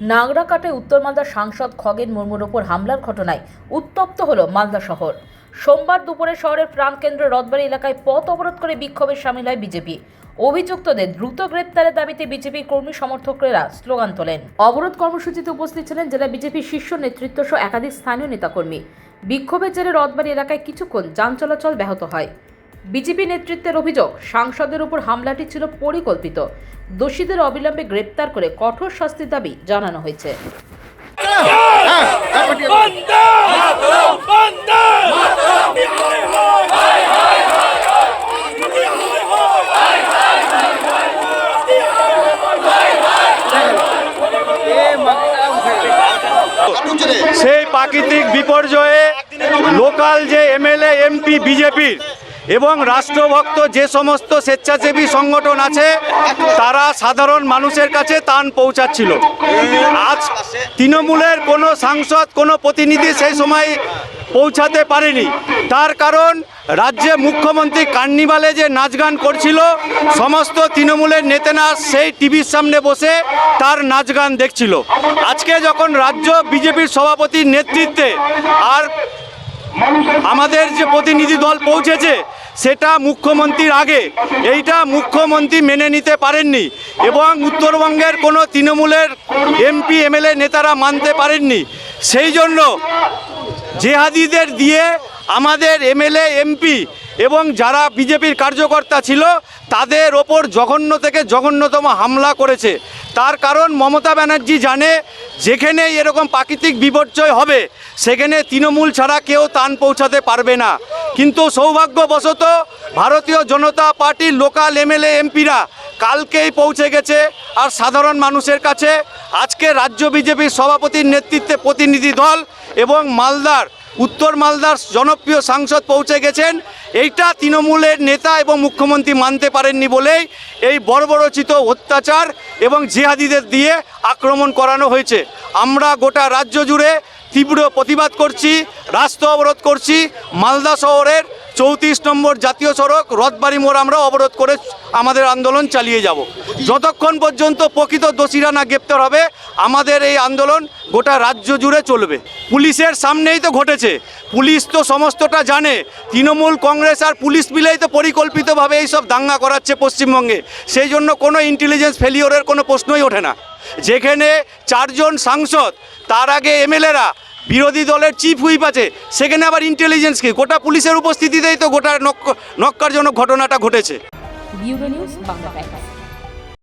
নাগরাকাটে উত্তর মালদার সাংসদ খগেন মুর্মুর ওপর হামলার ঘটনায় উত্তপ্ত হল মালদা শহর। সোমবার দুপুরে শহরের প্রাণকেন্দ্র রথবাড়ি এলাকায় পথ অবরোধ করে বিক্ষোভে সামিল হয় বিজেপি। অভিযুক্তদের দ্রুত গ্রেপ্তারের দাবিতে বিজেপি কর্মী সমর্থকরা স্লোগান তোলেন। অবরোধ কর্মসূচিতে উপস্থিত ছিলেন জেলা বিজেপির শীর্ষ নেতৃত্ব সহ একাধিক স্থানীয় নেতাকর্মী। বিক্ষোভের জেরে রথবাড়ি এলাকায় কিছুক্ষণ যান চলাচল ব্যাহত হয়। বিজেপি নেতৃত্বের অভিযোগ, সাংসদের উপর হামলাটি ছিল পরিকল্পিত। দোষীদের অবিলম্বে গ্রেপ্তার করে কঠোর শাস্তির দাবি জানানো হয়েছে। সেই প্রাকৃতিক বিপর্যয়ে লোকাল যে এমএলএ, এমপি, বিজেপির এবং রাষ্ট্রভক্ত যে সমস্ত স্বেচ্ছাসেবী সংগঠন আছে, তারা সাধারণ মানুষের কাছে তান পৌঁছাচ্ছিল। আজ তৃণমূলের কোনো সাংসদ, কোনো প্রতিনিধি সেই সময় পৌঁছাতে পারেনি। তার কারণ, রাজ্যে মুখ্যমন্ত্রী কার্নিভালে যে নাচ গান করছিল, সমস্ত তৃণমূলের নেতারা সেই টিভির সামনে বসে তার নাচ গান দেখছিল। আজকে যখন রাজ্য বিজেপির সভাপতির নেতৃত্বে আর আমাদের যে প্রতিনিধি দল পৌঁছেছে, সেটা মুখ্যমন্ত্রীর আগে। এইটা মুখ্যমন্ত্রী মেনে নিতে পারেননি এবং উত্তরবঙ্গের কোনো তৃণমূলের এমপি, এমএলএ নেতারা মানতে পারেননি। সেই জন্য জেহাদিদের দিয়ে আমাদের এমএলএ, এমপি এবং যারা বিজেপির কার্যকর্তা ছিল, তাদের ওপর জঘন্য থেকে জঘন্যতম হামলা করেছে। তার কারণ মমতা ব্যানার্জি জানে যেখানে এরকম প্রাকৃতিক বিপর্যয় হবে, সেখানে তৃণমূল ছাড়া কেউ তান পৌঁছাতে পারবে না। কিন্তু সৌভাগ্যবশত, ভারতীয় জনতা পার্টির লোকাল এমএলএ, এমপিরা কালকেই পৌঁছে গেছে আর সাধারণ মানুষের কাছে। আজকে রাজ্য বিজেপির সভাপতির নেতৃত্বে প্রতিনিধি দল এবং মালদার উত্তর মালদার জনপ্রিয় সাংসদ পৌঁছে গেছেন। এইটা তৃণমূলের নেতা এবং মুখ্যমন্ত্রী মানতে পারেননি বলেই এই বর্বরচিত অত্যাচার এবং জিহাদিদের দিয়ে আক্রমণ করানো হয়েছে। আমরা গোটা রাজ্য জুড়ে তীব্র প্রতিবাদ করছি রাস্তা অবরোধ করছি, মালদা শহরের চৌত্রিশ নম্বর জাতীয় সড়ক, রথবাড়ি মোড় আমরা অবরোধ করে আমাদের আন্দোলন চালিয়ে যাব। যতক্ষণ পর্যন্ত প্রকৃত দোষীরা না গ্রেপ্তার হবে, আমাদের এই আন্দোলন গোটা রাজ্য জুড়ে চলবে। পুলিশের সামনেই তো ঘটেছে। পুলিশ তো সমস্তটা জানে। তৃণমূল কংগ্রেস আর পুলিশ মিলেই তো পরিকল্পিতভাবে এইসব দাঙ্গা করাচ্ছে পশ্চিমবঙ্গে। সেই জন্য কোনো ইন্টেলিজেন্স ফেলিওরের কোনো প্রশ্নই ওঠে না। যেখানে চারজন সাংসদ, তার আগে এমএলএরা বিরোধী দলের চিফ হুইপ আছে। সেখানে আবার ইন্টেলিজেন্সকে গোটা পুলিশের উপস্থিতিতেই তো গোটা নক্ক নক্কারজনক ঘটনাটা ঘটেছে।